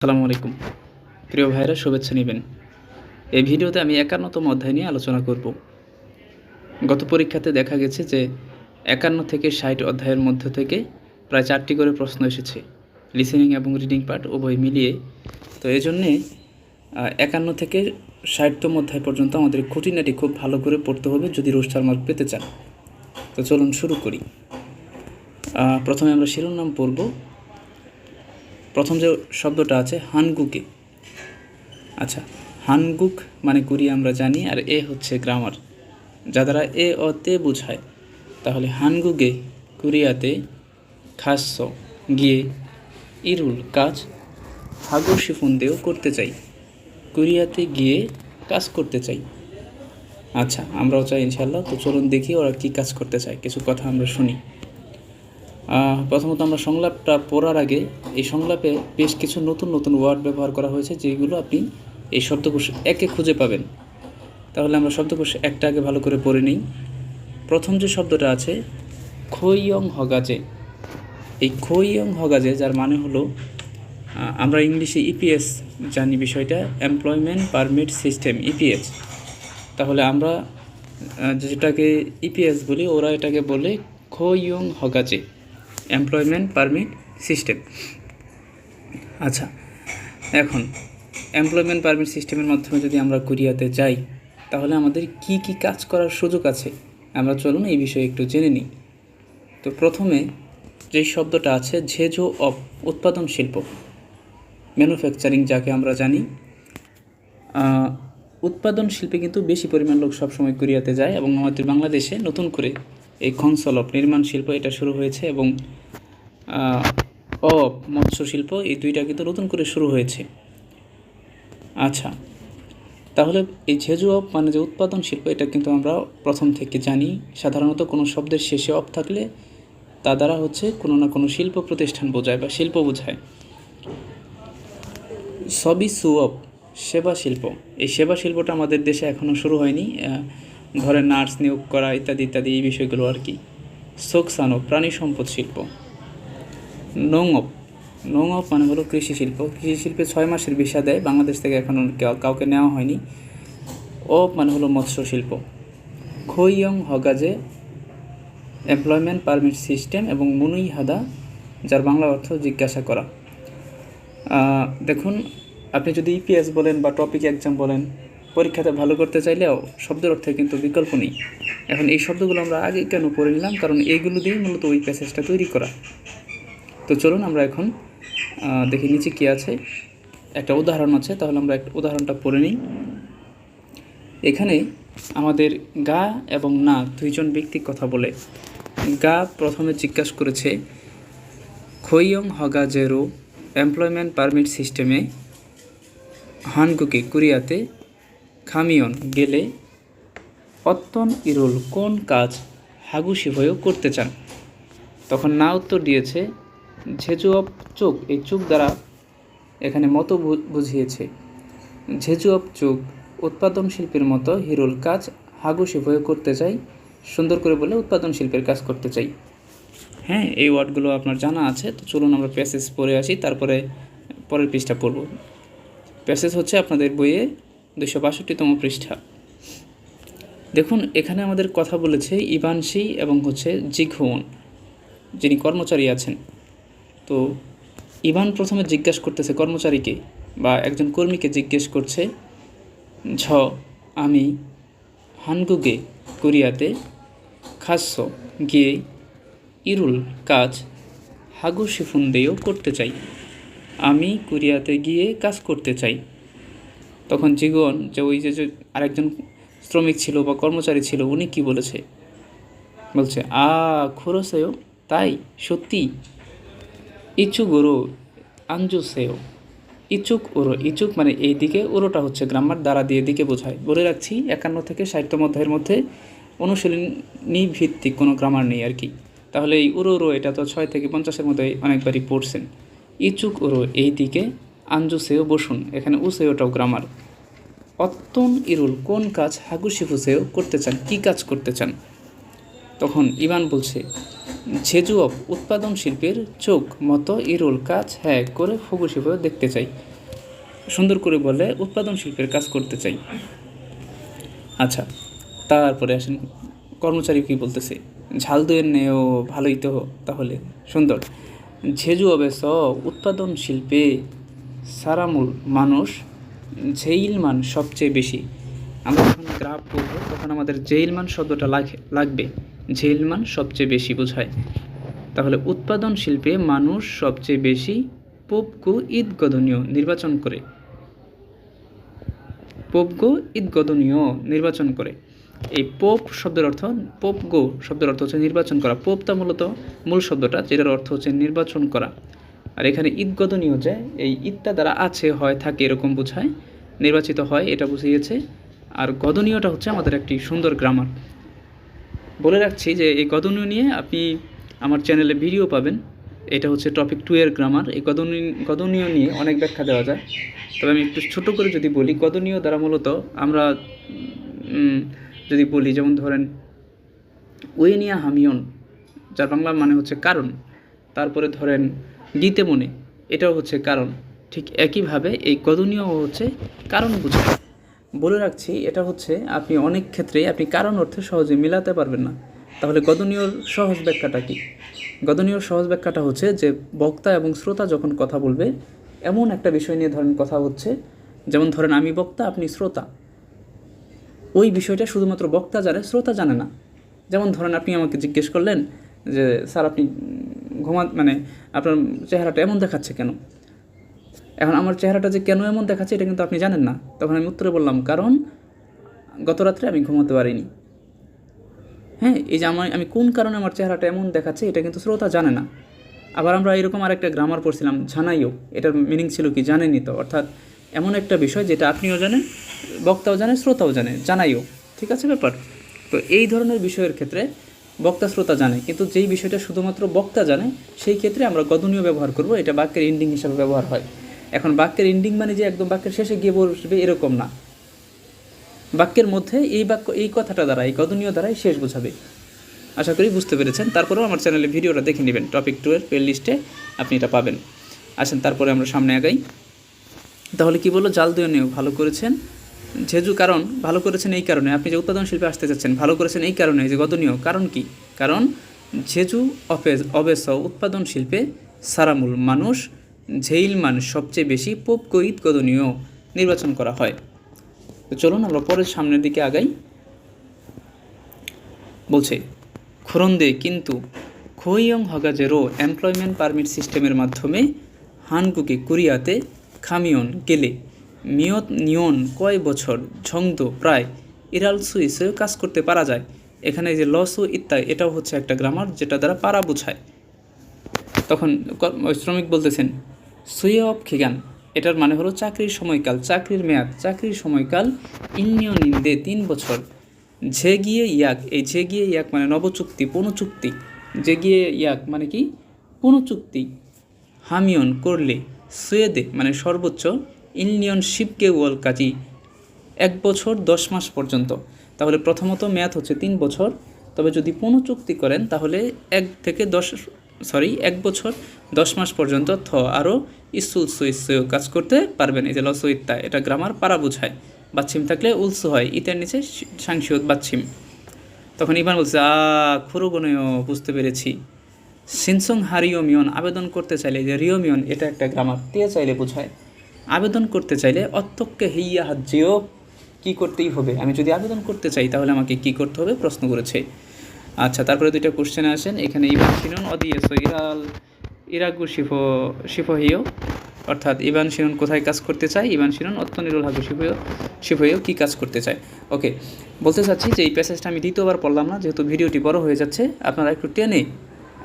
আসসালামু আলাইকুম। প্রিয় ভাইরা শুভেচ্ছা নেবেন। এই ভিডিওতে আমি একান্নতম অধ্যায় নিয়ে আলোচনা করব। গত পরীক্ষাতে দেখা গেছে যে একান্ন থেকে ষাট অধ্যায়ের মধ্য থেকে প্রায় চারটি করে প্রশ্ন এসেছে লিসেনিং এবং রিডিং পার্ট উভয় মিলিয়ে। তো এই জন্যে একান্ন থেকে ষাটতম অধ্যায় পর্যন্ত আমাদের খুঁটিনাটি খুব ভালো করে পড়তে হবে যদি রোস্টার মার্ক পেতে চান। তো চলুন শুরু করি। প্রথমে আমরা শিরোনাম পড়ব। প্রথম যে শব্দটা আছে, হানগুকে। আচ্ছা হানগুক মানে কুরি আমরা জানি, আর এ হচ্ছে গ্রামার যা দ্বারা এ অ তে বোঝায়। তাহলে হানগুগে কুরিয়াতে খাস্য গিয়ে ইরুল কাজ হাগো শিফুন দেও করতে চাই। কুরিয়াতে গিয়ে কাজ করতে চাই। আচ্ছা আমরাও চাই ইনশাল্লাহ তো চলুন দেখি ওরা কী কাজ করতে চায়। কিছু কথা আমরা শুনি। প্রথমত আমরা সংলাপটা পড়ার আগে এই সংলাপে বেশ কিছু নতুন নতুন ওয়ার্ড ব্যবহার করা হয়েছে, যেগুলো আপনি এই শব্দকোষ একে খুঁজে পাবেন। তাহলে আমরা শব্দকোষ একটা আগে ভালো করে পড়ে নিই। প্রথম যে শব্দটা আছে, খৈয়ং হগাজে। এই খৈয়ং হগাজে, যার মানে হলো আমরা ইংলিশে ইপিএস জানি বিষয়টা এমপ্লয়মেন্ট পারমিট সিস্টেম ইপিএস তাহলে আমরা যেটাকে ইপিএস বলি, ওরা এটাকে বলে খৈয়ং হগাজে। Employment permit system. আচ্ছা এখন, এমপ্লয়মেন্ট পারমিট সিস্টেমের মাধ্যমে যদি আমরা কোরিয়াতে যাই, তাহলে আমাদের কি কি কাজ করার সুযোগ আছে? আমরা চলুন এই বিষয়ে একটু জেনে নিই। তো প্রথমে যে শব্দটা আছে, ঝেঝো অফ উৎপাদন শিল্প। ম্যানুফ্যাকচারিং যাকে আমরা জানি। উৎপাদন শিল্পে কিন্তু বেশি পরিমাণ লোক সবসময় কোরিয়াতে যায় এবং আমাদের বাংলাদেশে নতুন করে এই খনসলপ নির্মাণ শিল্প এটা শুরু হয়েছে এবং অপ মৎস্য শিল্প এই দুইটা কিন্তু নতুন করে শুরু হয়েছে। আচ্ছা তাহলে এই ঝেজু অপ মানে যে উৎপাদন শিল্প এটা কিন্তু আমরা প্রথম থেকে জানি। সাধারণত কোনো শব্দের শেষে অপ থাকলে তা দ্বারা হচ্ছে কোনো না কোনো শিল্প প্রতিষ্ঠান বোঝায় বা শিল্প বোঝায়। সবই সুঅপ সেবা শিল্প। এই সেবা শিল্পটা আমাদের দেশে এখনও শুরু হয়নি। ঘরে নার্স নিয়োগ করা ইত্যাদি ইত্যাদি এই বিষয়গুলো আর কি। সোকসানো প্রাণী সম্পদ শিল্প। নৌঅপ। নৌঅপ মানে হলো কৃষি শিল্প। কৃষি শিল্পে ছয় মাসের ভিসা দেয়। বাংলাদেশ থেকে এখনও কেউ- কাউকে নেওয়া হয়নি। অপ মানে হলো মৎস্য শিল্প। খৈয়ং হগাজে এমপ্লয়মেন্ট পারমিট সিস্টেম এবং মুনুই হাদা, যার বাংলা অর্থ জিজ্ঞাসা করা। দেখুন, আপনি যদি ইপিএস বলেন বা টপিক এক্সাম বলেন পরীক্ষাতে ভালো করতে চাইলেও শব্দের অর্থে কিন্তু বিকল্প নেই। এখন এই শব্দগুলো আমরা আগে কেন পড়ে নিলাম? কারণ এইগুলো দিয়েই মূলত ওই প্যাসেজটা তৈরি করা। তো চলুন আমরা এখন দেখি নিচে কী আছে। একটা উদাহরণ আছে, তাহলে আমরা একটা উদাহরণটা পড়ে নিই। এখানে আমাদের গা এবং না দুইজন ব্যক্তি কথা বলে। গা প্রথমে জিজ্ঞাসা করেছে, খৈয়ং হগা জেরো এমপ্লয়মেন্ট পারমিট সিস্টেমে হানগুকে কোরিয়াতে খামিয়ন গেলে, অত্তন ইরুল, কোন কাজ হাগুসি হয়েও করতে চান? তখন না উত্তর দিয়েছে ঝেজু অফ চোখ, এই চোখ দ্বারা এখানে মতো বুঝিয়েছে। ঝেজু অফ চোখ, উৎপাদন শিল্পের মতো হিরুল কাজ হাগুসি হয়ে করতে চাই, সুন্দর করে বলে উৎপাদন শিল্পের কাজ করতে চাই। হ্যাঁ এই ওয়ার্ডগুলো আপনার জানা আছে, তো চলুন আমরা প্যাসেজ পড়ে আসি, তারপরে পরের পৃষ্ঠা পড়ব। প্যাসেজ হচ্ছে আপনাদের বইয়ে দুশো বাষট্টিতম পৃষ্ঠা। দেখুন, এখানে আমাদের কথা বলেছে ইবানসি এবং হচ্ছে জিঘুন যিনি কর্মচারী আছেন। তো ইভান প্রথমে জিজ্ঞেস করতেছে কর্মচারীকে বা একজন কর্মীকে জিজ্ঞেস করছে, ঝ, আমি হানগুগে কোরিয়াতে খাস্য গিয়ে ইরুল কাজ হাগু শিফুন দিয়েও করতে চাই। আমি কোরিয়াতে গিয়ে কাজ করতে চাই। তখন জীবন যে ওই যে আরেকজন শ্রমিক ছিল বা কর্মচারী ছিল, উনি কি বলেছে? বলছে, আ, খুরোসেও, তাই? সত্যি? ইচ্ছুক ওরো আঞ্জু সেও ইচুক ওরো ইচুক মানে এই দিকে ওরোটা হচ্ছে গ্রামার, দ্বারা দিয়ে দিকে বোঝায়। বলে রাখছি, একান্ন থেকে ষাটতম অধ্যায়ের মধ্যে অনুশীলনী ভিত্তিক কোনো গ্রামার নেই আর কি। তাহলে এই উরো এটা তো ছয় থেকে পঞ্চাশের মধ্যে অনেকবারই পড়ছেন। ইচুক ওরো, এই দিকে আঞ্জু সেও বসুন, এখানে উসেওটাও গ্রামার। অত্যন ইরুল, কোন কাজ হাগুশিফু সেও করতে চান, কি কাজ করতে চান? তখন ইভান বলছে, ঝেজু অফ উৎপাদন শিল্পের চোখ মতো ইরোল কাজ হ্যাঁ করে ফুকুশিফা দেখতে চাই। সুন্দর করে বলে উৎপাদন শিল্পের কাজ করতে চাই। আচ্ছা তারপরে আসেন, কর্মচারী কি বলতেছে, ঝাল দইয়ের নেও, ভালোই তো, তাহলে সুন্দর। ঝেজু অবেশ উৎপাদন শিল্পে সারামূল মানুষ ঝেইল মান সবচেয়ে বেশি। আমরা যখন গ্রাফ করব, তখন আমাদের জেইল মান শব্দটা লাগবে। ঝেইল মান সবচেয়ে বেশি বোঝায়। তাহলে উৎপাদন শিল্পে মানুষ সবচেয়ে বেশি পোপকু ঈদগদনীয় নির্বাচন করে। পোপগো ঈদগদনীয় নির্বাচন করে। এই পোপ শব্দের অর্থ, পোপগো শব্দের অর্থ হচ্ছে নির্বাচন করা। পোপটা মূলত মূল শব্দটা, যেটার অর্থ হচ্ছে নির্বাচন করা। আর এখানে ঈদগদনীয় যে, এই ঈদটা দ্বারা আছে, হয়, থাকে এরকম বোঝায়, নির্বাচিত হয়, এটা বুঝিয়েছে। আর গদনীয়টা হচ্ছে আমাদের একটি সুন্দর গ্রামার বলে রাখছি যে, এই গদনীয় নিয়ে আপনি আমার চ্যানেলে ভিডিও পাবেন। এটা হচ্ছে টপিক টু এর গ্রামার এই গদনীয় গদনীয় নিয়ে অনেক ব্যাখ্যা দেওয়া যায়। তবে আমি একটু ছোট করে যদি বলি, গদনীয় দ্বারা মূলত আমরা যদি বলি, যেমন ধরেন ওয়েনিয়া হামিয়ন যার বাংলা মানে হচ্ছে কারণ। তারপরে ধরেন গীতে মনে। এটাও হচ্ছে কারণ। ঠিক একইভাবে এই গদনীয় হচ্ছে কারণ বোঝায় বলে রাখছি, এটা হচ্ছে আপনি অনেক ক্ষেত্রে আপনি কারণ অর্থে সহজে মিলাতে পারবেন না। তাহলে গদনীয়র সহজ ব্যাখ্যাটা কি? গদনীয়র সহজ ব্যাখ্যাটা হচ্ছে যে বক্তা এবং শ্রোতা যখন কথা বলবে, এমন একটা বিষয় নিয়ে ধরেন কথা হচ্ছে, যেমন ধরেন আমি বক্তা, আপনি শ্রোতা। ওই বিষয়টা শুধুমাত্র বক্তা জানে, শ্রোতা জানে না। যেমন ধরেন আপনি আমাকে জিজ্ঞেস করলেন যে, স্যার, আপনি ঘুমা মানে আপনার চেহারাটা এমন দেখাচ্ছে কেন? এখন আমার চেহারাটা যে কেন এমন দেখাচ্ছে এটা কিন্তু আপনি জানেন না। তখন আমি উত্তরে বললাম, কারণ গত রাত্রে আমি ঘুমাতে পারিনি। হ্যাঁ এই যে আমার আমি কোন কারণে আমার চেহারাটা এমন দেখাচ্ছে এটা কিন্তু শ্রোতা জানে না। আবার আমরা এরকম আরেকটা গ্রামার পড়ছিলাম, জানাইও। এটার মিনিং ছিল কি জানেনই তো। অর্থাৎ এমন একটা বিষয় যেটা আপনিও জানেন, বক্তাও জানে শ্রোতাও জানে জানাইও। ঠিক আছে ব্যাপার? তো এই ধরনের বিষয়ের ক্ষেত্রে বক্তা শ্রোতা জানে, কিন্তু যেই বিষয়টা শুধুমাত্র বক্তা জানে, সেই ক্ষেত্রে আমরা গদনীয় ব্যবহার করব, এটা বাক্যের এন্ডিং হিসাবে ব্যবহার হয়। এখন বাক্যের এন্ডিং মানে যে একদম বাক্যের শেষে গিয়ে বসবে এরকম না। বাক্যের মধ্যে এই বাক্য, এই কথাটা দ্বারা এই গদনীয় দ্বারাই শেষ বোঝাবে। আশা করি বুঝতে পেরেছেন। তারপরেও আমার চ্যানেলে ভিডিওটা দেখে নেবেন। টপিক টু এর প্লে লিস্টে আপনি এটা পাবেন। আসেন, তারপরে আমরা সামনে আগাই। তাহলে কি বলল? জাল দিয়ে নিয়েও ভালো করেছেন। যেহেতু কারণ, ভালো করেছেন এই কারণে। আপনি যে উৎপাদন শিল্পে আসতে চাচ্ছেন, ভালো করেছেন এই কারণে যে গদনীয় কারণ কি? কারণ ঝেজু অফেজ অবেস উৎপাদন শিল্পে সারামূল মানুষ, ঝেইল মান সবচেয়ে বেশি পোপ কৈত গদনীয় নির্বাচন করা হয়। তো চলুন আমরা পরের সামনের দিকে আগাই। বলছে, খুরন্দে কিন্তু খৈয়ং হগাজেরও এমপ্লয়মেন্ট পারমিট সিস্টেমের মাধ্যমে হানকুকে কোরিয়াতে খামিয়ন গেলে। মিয়ত নিয়ন কয় বছর ঝংদ প্রায় ইরাল সুই সুইসেও কাজ করতে পারা যায়। এখানে যে লসু ইত্যাদি এটাও হচ্ছে একটা গ্রামার যেটা দ্বারা পারা বোঝায়। তখন শ্রমিক বলতেছেন, সুয়ে অফ খিগান, এটার মানে হলো চাকরির সময়কাল, চাকরির মেয়াদ, চাকরির সময়কাল ইন্নিয়ন ইন্দে তিন বছর। ঝে গিয়ে ইয়াক, এই ঝে গিয়ে ইয়াক মানে নবচুক্তি, পুনঃচুক্তি। যে গিয়ে ইয়াক মানে কি? পুনঃচুক্তি। হামিয়ন করলে সুয়েদে মানে সর্বোচ্চ ইন্ডিয়ন শিবকে ওয়াল কাজী। এক বছর দশ মাস পর্যন্ত। তাহলে প্রথমত মেয়াদ হচ্ছে তিন বছর। তবে যদি পুনঃ চুক্তি করেন, তাহলে এক থেকে দশ সরি এক বছর দশ মাস পর্যন্ত থ আরও ইসুল সুইসু কাজ করতে পারবেন। এই যে লসু এটা গ্রামার পারা বোঝায়। বাচ্ছিম থাকলে উলসু হয় ইতের নিচে সাংসিয়ত বাচ্ছিম। তখন ইভান বলছে, আ, খুরুগণীয়, বুঝতে পেরেছি। সিনসং হারিওমিয়ন আবেদন করতে চাইলে যে রিওমিয়ন এটা একটা গ্রামার। দিয়ে চাইলে বোঝায়। আবেদন করতে চাইলে অত্যক্কে হেইয়া হাজ্যেও কী করতেই হবে? আমি যদি আবেদন করতে চাই, তাহলে আমাকে কি করতে হবে? প্রশ্ন করেছে। আচ্ছা তারপরে দুইটা কোশ্চেন আসেন। এখানে ইবান শিনুন অদিয়েস ইরাল ইরাগু শিফ শিফহিও অর্থাৎ ইবান শিনুন কোথায় কাজ করতে চায়? ইবান শিনুন অত্য নিরুল হাগু শিফহিও শিফহিও কী কাজ করতে চায়? ওকে বলতে চাচ্ছি যে এই প্যাসেজটা আমি দ্বিতীয়বার পড়লাম না, যেহেতু ভিডিওটি বড় হয়ে যাচ্ছে, আপনারা একটু টেনে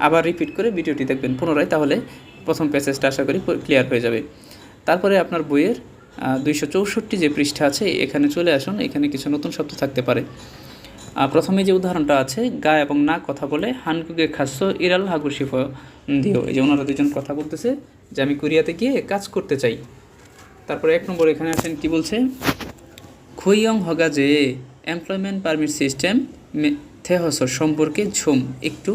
আবার রিপিট করে ভিডিওটি দেখবেন পুনরায়, তাহলে প্রথম প্যাসেজটা আশা করি ক্লিয়ার হয়ে যাবে। তারপরে আপনার বইয়ের দুইশো চৌষট্টি যে পৃষ্ঠা আছে, এখানে চলে আসুন, এখানে কিছু নতুন শব্দ থাকতে পারে। প্রথমে যে উদাহরণটা আছে, গা এবং না কথা বলে হানকুকে খাস্য ইরাল হাগু শিফ দিও। এই যে ওনারা দুজন কথা বলতেছে, যে আমি কোরিয়াতে গিয়ে কাজ করতে চাই। তারপরে এক নম্বর এখানে আছেন কি বলছে? খুইয়ং হগা যে এমপ্লয়মেন্ট পারমিট সিস্টেম থেহস সম্পর্কে ঝুম। একটু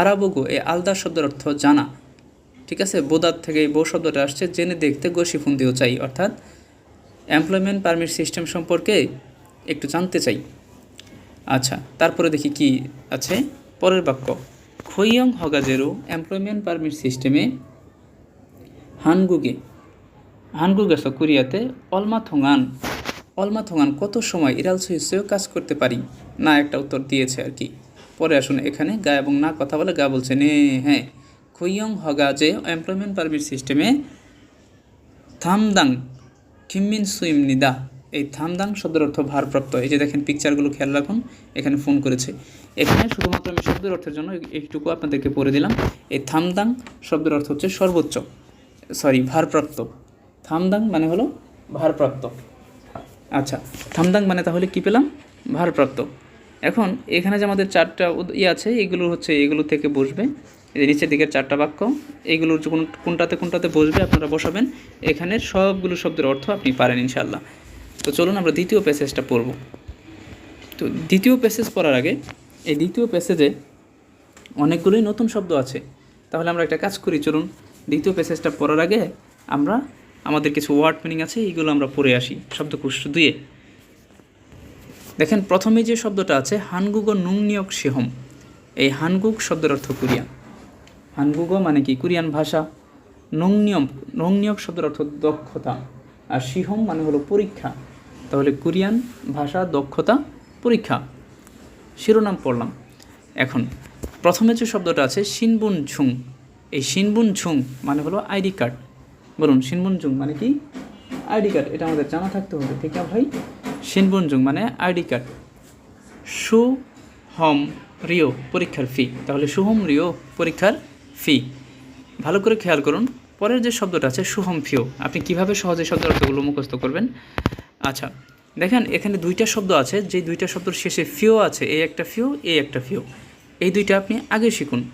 আরাবগো, এ আলদা শব্দের অর্থ জানা। ঠিক আছে? বোদার থেকে এই বো শব্দটা আসছে, জেনে দেখতে গোসি ফুন্দিও চাই, অর্থাৎ এমপ্লয়মেন্ট পারমিট সিস্টেম সম্পর্কে একটু জানতে চাই। আচ্ছা তারপরে দেখি কি আছে। পরের বাক্য, খৈয়ং হগাজেরও এমপ্লয়মেন্ট পারমিট সিস্টেমে হানগুগে হানগুগেস কোরিয়াতে অলমা থোঙান অলমা থোঙান কত সময় ইরাল সহিসেও কাজ করতে পারি? না, একটা উত্তর দিয়েছে আর কি। পরে আসুন এখানে, গা এবং না কথা বলে গা বলছে, নে হ্যাঁ। খৈয়ং হগা যে এমপ্লয়মেন্ট পারমিট সিস্টেমে থামদাং কিমিন সুইম নিদা এই থামদাং শব্দের অর্থ ভারপ্রাপ্ত। এই যে দেখেন পিকচারগুলো খেয়াল রাখুন, এখানে ফোন করেছে। এখানে শুধুমাত্র আমি শব্দের অর্থের জন্য এইটুকু আপনাদেরকে পড়ে দিলাম। এই থামদাং শব্দের অর্থ হচ্ছে সর্বোচ্চ সরি ভারপ্রাপ্ত। থামদাং মানে হলো ভারপ্রাপ্ত। আচ্ছা থামদাং মানে তাহলে কি পেলাম? ভারপ্রাপ্ত। এখন এখানে যে আমাদের চারটা উদ- ই আছে, এগুলো হচ্ছে, এগুলো থেকে বসবে। এই নিচের দিকের চারটা বাক্য, এইগুলোর কোনটাতে কোনটাতে বসবে আপনারা বসাবেন, এখানের সবগুলো শব্দের অর্থ আপনি পারেন ইনশাল্লাহ তো চলুন আমরা দ্বিতীয় প্যাসেজটা পড়ব। তো দ্বিতীয় প্যাসেজ পড়ার আগে, এই দ্বিতীয় প্যাসেজে অনেকগুলোই নতুন শব্দ আছে। তাহলে আমরা একটা কাজ করি, চলুন দ্বিতীয় প্যাসেজটা পড়ার আগে আমরা, আমাদের কিছু ওয়ার্ড মিনিং আছে, এইগুলো আমরা পড়ে আসি শব্দকোষ দিয়ে দেখেন, প্রথমে যে শব্দটা আছে, হানগুগ নুংনিয়ক সেহম এই হানগুক শব্দের অর্থ কোরিয়ান। হানগুগ মানে কি? কোরিয়ান ভাষা। নংনিয়ম নংনিয়ক শব্দের অর্থ দক্ষতা। আর সিহম মানে হলো পরীক্ষা। তাহলে কোরিয়ান ভাষা দক্ষতা পরীক্ষা। শিরোনাম পড়লাম। এখন প্রথমে যে শব্দটা আছে সিনবুন ঝুং এই সিনবুন ঝুং মানে হলো আইডি কার্ড। বলুন সিনবুন ঝুং মানে কি? আইডি কার্ড, এটা আমাদের জানা থাকতে হবে, ঠিক না ভাই? সিনবুন ঝুং মানে আইডি কার্ড। সু হম রিও, পরীক্ষার ফি তাহলে সুহম রিও, পরীক্ষার ফি। ভালো করে খেয়াল করুন। পরের যে শব্দটা আছে, সুহম ফিও। আপনি কীভাবে সহজে শব্দের অর্থগুলো মুখস্থ করবেন? আচ্ছা দেখেন, এখানে দুইটা শব্দ আছে। যে দুইটা শব্দের শেষে ফিও আছে এই একটা ফিও এই একটা ফিও। এই দুইটা আপনি আগে শিখুন।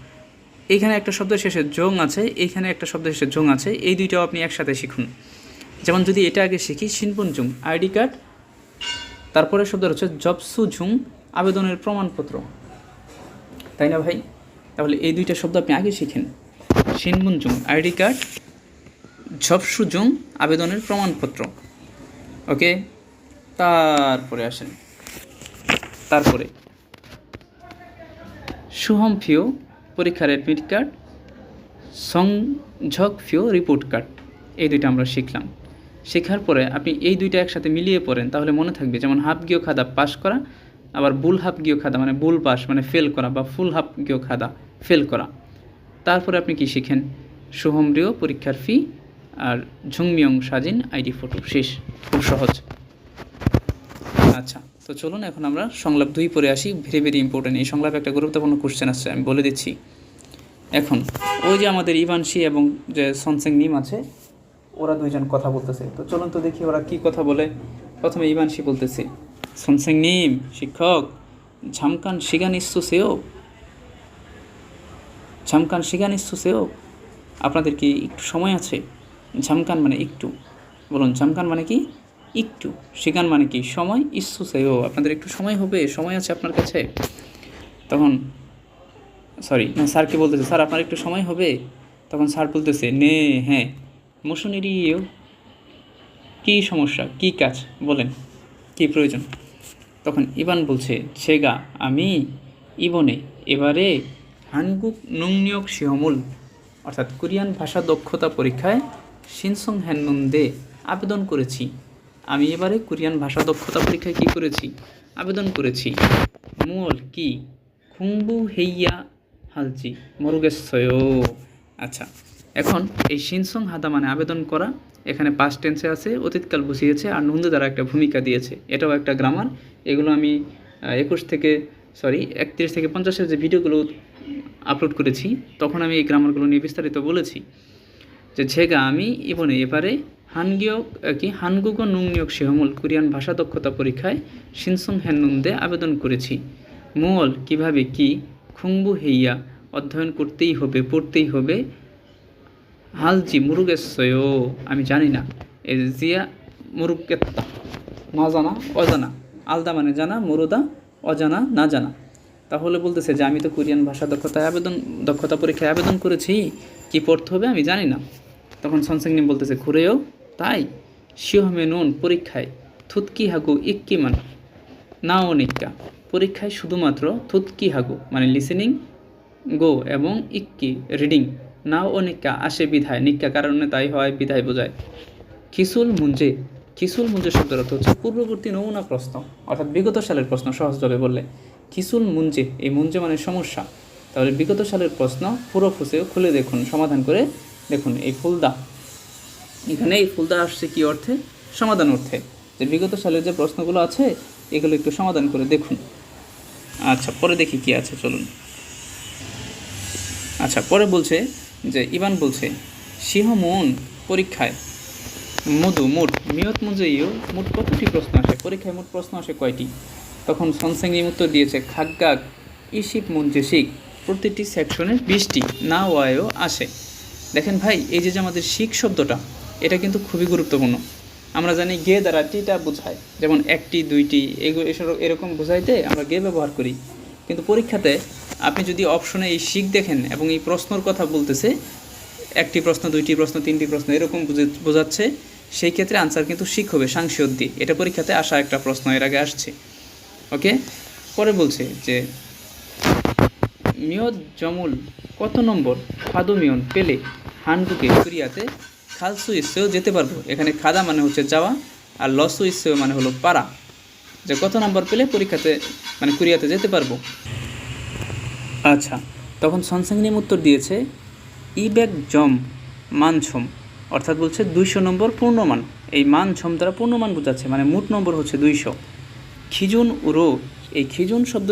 এইখানে একটা শব্দের শেষে জং আছে, এইখানে একটা শব্দের শেষে জং আছে, এই দুইটাও আপনি একসাথে শিখুন। যেমন যদি এটা আগে শিখি সিনপুন জুং, আইডি কার্ড। তারপরে শব্দ হচ্ছে জবসু ঝুং আবেদনের প্রমাণপত্র। তাই না ভাই? তাহলে এই দুইটা শব্দ আপনি আগে শিখেন। সিনবুনজুং আইডি কার্ড ঝপসুজুং আবেদনের প্রমাণপত্র। ওকে? তারপরে আসেন। তারপরে। সুহম ফিও, পরীক্ষার অ্যাডমিট কার্ড সংঝক ফিও রিপোর্ট কার্ড এই দুইটা আমরা শিখলাম। শেখার পরে আপনি এই দুইটা একসাথে মিলিয়ে পড়েন, তাহলে মনে থাকবে যেমন হাফ গিয়ে খাদা পাস করা, আবার বুল হাফ গিয়ে খাদা মানে বুল পাস মানে ফেল করা বা ফুল হাফ গিয়ে খাদা। ফেল করা। তারপরে আপনি কি শিখেন? সোহমরিয় পরীক্ষার ফি আর ঝুংমিয়ং সাজিন আইডি ফটো শেষ, খুব সহজ। আচ্ছা তো চলুন এখন আমরা সংলাপ দুই পরে আসি। ভেরি ভেরি ইম্পর্টেন্ট এই সংলাপে একটা গুরুত্বপূর্ণ কোশ্চেন আসছে, আমি বলে দিচ্ছি। এখন, ওই যে আমাদের ইভানশি এবং যে সনসেং নিম আছে, ওরা দুইজন কথা বলতেছে। তো চলুন তো দেখি ওরা কি কথা বলে। প্রথমে ইভানশি বলতেছে সনসেং নিম শিক্ষক, ঝামকান শিগান ইস্যু সেও ঝামকান শিগান ইস্যু সেও আপনাদের কি একটু সময় আছে? ঝামকান মানে একটু। বলুন, ঝামকান মানে কি? একটু। শিগান মানে কি? সময় ইস্যু সেও আপনাদের একটু সময় হবে? সময় আছে আপনার কাছে? তখন সরি না স্যার কি বলতেছে স্যার আপনার একটু সময় হবে? তখন স্যার বলতেছে, নে হ্যাঁ। মোশনেরিও, কী সমস্যা? কী কাজ? বলেন, কী প্রয়োজন? তখন ইবান বলছে, ছেগা, আমি ইবনে, এবারে হানগুক নুংনিয়ক শিহমুল, অর্থাৎ কোরিয়ান ভাষা দক্ষতা পরীক্ষায় শিনসং হ্যান্নুন্দে আবেদন করেছি। আমি এবারে কোরিয়ান ভাষা দক্ষতা পরীক্ষায় কী করেছি? আবেদন করেছি। মূল কি? খুংবু হেইয়া হালজি মরুগেশ্বয়। আচ্ছা এখন এই শিনসং হাদা মানে আবেদন করা, এখানে পাস্ট টেন্সে আছে, অতীতকাল বুঝিয়েছে, আর নুন্দু দ্বারা একটা ভূমিকা দিয়েছে। এটাও একটা গ্রামার এগুলো আমি একুশ থেকে সরি একত্রিশ থেকে পঞ্চাশের যে ভিডিওগুলো আপলোড করেছি, তখন আমি এই গ্রামারগুলো নিয়ে বিস্তারিত বলেছি। যে ছেগা আমি, ইবনে এবারে হানগিয় কি, হানগুগ নুংনিয়ক সেহমুল কোরিয়ান ভাষা দক্ষতা পরীক্ষায় শিনসং হ্যান্নুন্দে আবেদন করেছি। মূল কীভাবে কি খুংবু হেইয়া অধ্যয়ন করতেই হবে, পড়তেই হবে, হালজি মুরুগেশ্বয় আমি জানি না। এ জিয়া মুরুগেত্তা, না জানা, অজানা। আলদা মানে জানা, মুরুদা অজানা, না জানা। তাহলে বলতেছে যে, আমি তো কোরিয়ান ভাষা দক্ষতায় আবেদন, দক্ষতা পরীক্ষায় আবেদন করেছি। কি পড়তে হবে আমি জানি না। তখন সনসেংনিম বলতেছে, ঘুরেও তাই? শিওহমে নুন পরীক্ষায় থুতকি হাগু ইক্কিমান না অনিক্কা পরীক্ষায় শুধুমাত্র থুতকি হাগু মানে লিসেনিং গো এবং ইক্কি রিডিং না অনিক্কা আসে বিধায়। নিক্কা কারণে তাই হয়, বিধায় বোঝায়। খিসুল মুঞ্জে খিসুল মুঞ্জে শব্দের অর্থ হচ্ছে পূর্ববর্তী নমুনা প্রশ্ন, অর্থাৎ বিগত সালের প্রশ্ন সহজভাবে বললে খিসুল মুঞ্জে, এই মুঞ্জে মানে সমস্যা। তাহলে বিগত সালের প্রশ্ন, পুরো ফুসেও খুলে দেখুন, সমাধান করে দেখুন এই ফুলদা। এখানে এই ফুলদা আসছে কি অর্থে? সমাধান অর্থে। যে বিগত সালের যে প্রশ্নগুলো আছে, এগুলো একটু সমাধান করে দেখুন। আচ্ছা পরে দেখি কি আছে, চলুন। আচ্ছা পরে বলছে যে ইবান বলছে সিংহ মন পরীক্ষায় মধু মোট মিয়ত মুজেইও মোট কতটি প্রশ্ন আসে? পরীক্ষায় মোট প্রশ্ন আসে কয়টি? তখন সনসেঙ্গিম উত্তর দিয়েছে, খাগ্গাগ ইশিক মুঞ্জেশিক প্রতিটি সেকশনে বিশটি, না ওয়ায়ও আসে। দেখেন ভাই, এই যে যে আমাদের শিখ শব্দটা, এটা কিন্তু খুবই গুরুত্বপূর্ণ। আমরা জানি গে দ্বারা টিটা বোঝায়, যেমন একটি, দুইটি এগুলো এসব এরকম বোঝাইতে আমরা গে ব্যবহার করি। কিন্তু পরীক্ষাতে আপনি যদি অপশনে এই শিখ দেখেন এবং এই প্রশ্নর কথা বলতেছে, একটি প্রশ্ন, দুইটি প্রশ্ন, তিনটি প্রশ্ন, এরকম বুঝে- বোঝাচ্ছে সেই ক্ষেত্রে আনসার কিন্তু শিখ হবে সাংসিয়দ্দি এটা পরীক্ষাতে আসা একটা প্রশ্ন, এর আগে আসছে। ওকে পরে বলছে যে, মিয়দ জমুল কত নম্বর খাদমিয়ন পেলে হানডুকে কোরিয়াতে খালসু ইসেও যেতে পারব? এখানে খাদা মানে হচ্ছে যাওয়া আর লসু ইসেও মানে হলো পারা। যে কত নম্বর পেলে পরীক্ষাতে মানে কোরিয়াতে যেতে পারব? আচ্ছা তখন সনসেংনিম উত্তর দিয়েছে ইব্যাক জম মানছম। অর্থাৎ বলছে দুইশো নম্বর পূর্ণমান। এই মানছম দ্বারা পূর্ণমান বোঝাচ্ছে মানে মোট নম্বর হচ্ছে দুইশো। খিজুন উরো, এই খিজুন শব্দ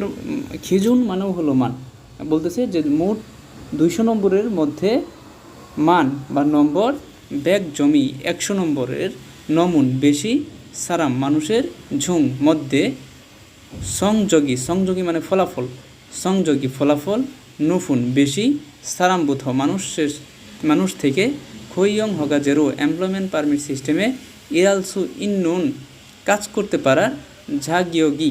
খিজুন মানেও হলো মান। বলতেছে যে মোট দুইশো নম্বরের মধ্যে মান বা নম্বর ব্যাগ জমি একশো নম্বরের নমুন বেশি সারাম মানুষের ঝুং মধ্যে সংযোগী সংযোগী মানে ফলাফল, সংযোগী ফলাফল, নুফুন বেশি সারাম সারাম্বুথ মানুষের, মানুষ থেকে খৈয়ং হগা জেরো এমপ্লয়মেন্ট পারমিট সিস্টেমে ইরালসু ইন্নুন কাজ করতে পারার ঝাগিয়োগি।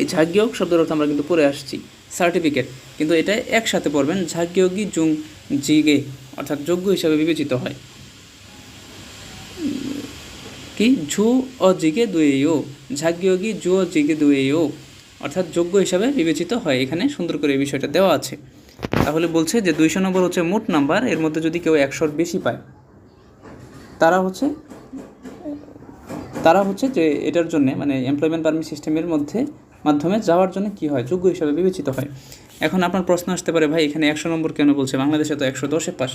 এই ঝাগিয়োগ শব্দের অর্থ আমরা কিন্তু পড়ে আসছি সার্টিফিকেট কিন্তু এটা একসাথে পড়বেন, ঝাগিয়োগি জুং জিগে, অর্থাৎ যোগ্য হিসাবে বিবেচিত হয়। কি? ঝু অ জিগে দুয়েও ঝাগিয়োগি জু অ জিগে দুয়েও অর্থাৎ যোগ্য হিসাবে বিবেচিত হয়। এখানে সুন্দর করে এই বিষয়টা দেওয়া আছে। তাহলে বলছে যে দুইশো নম্বর হচ্ছে মোট নাম্বার, এর মধ্যে যদি কেউ একশোর বেশি পায়, তারা হচ্ছে তারা হচ্ছে যে এটার জন্য মানে এমপ্লয়মেন্ট পারমিট সিস্টেমের মধ্যে, মাধ্যমে যাওয়ার জন্য কি হয়? যোগ্য হিসাবে বিবেচিত হয়। এখন আপনার প্রশ্ন আসতে পারে, ভাই, এখানে একশো নম্বর কেন বলছে? বাংলাদেশে তো একশো দশে পাস।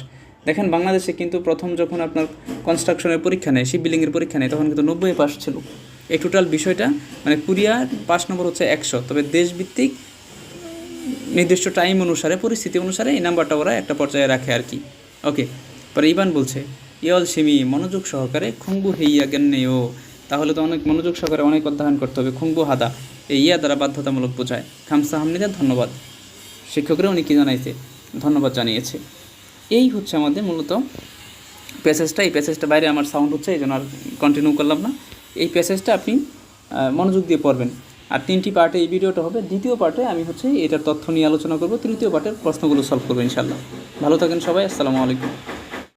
দেখেন, বাংলাদেশে কিন্তু প্রথম যখন আপনার কনস্ট্রাকশনের পরীক্ষা নেয় শিপ বিল্ডিংয়ের পরীক্ষা নেয়, তখন কিন্তু নব্বই পাস ছিল। এই টোটাল বিষয়টা মানে কুরিয়ার পাস নম্বর হচ্ছে একশো। তবে দেশভিত্তিক নির্দিষ্ট টাইম অনুসারে, পরিস্থিতি অনুসারে এই নাম্বারটা ওরা একটা পর্যায়ে রাখে আর কি। ওকে পরে ইবান বলছে, ইয়ল সিমি, মনোযোগ সহকারে খুঙ্গু হেইয়া জ্ঞানেও তাহলে তো অনেক, মনোযোগ সহকারে অনেক অধ্যয়ন করতে হবে। খুঙ্গু হাদা, এই ইয়া দ্বারা বাধ্যতামূলক বোঝায়। খামসা হামনিদা ধন্যবাদ। শিক্ষকরা উনি কী জানাইছে? ধন্যবাদ জানিয়েছে। এই হচ্ছে আমাদের মূলত প্যাসেজটা এই প্যাসেজটা বাইরে আমার সাউন্ড হচ্ছে, এই জন্য আর কন্টিনিউ করলাম না। এই প্যাসেজটা আপনি মনোযোগ দিয়ে পড়বেন। আর তিনটি পার্টে এই ভিডিওটা হবে। দ্বিতীয় পার্টে আমি হচ্ছে এটার তথ্য নিয়ে আলোচনা করব, তৃতীয় পার্টের প্রশ্নগুলো সলভ করব ইনশাল্লাহ ভালো থাকেন সবাই, আসসালামু আলাইকুম।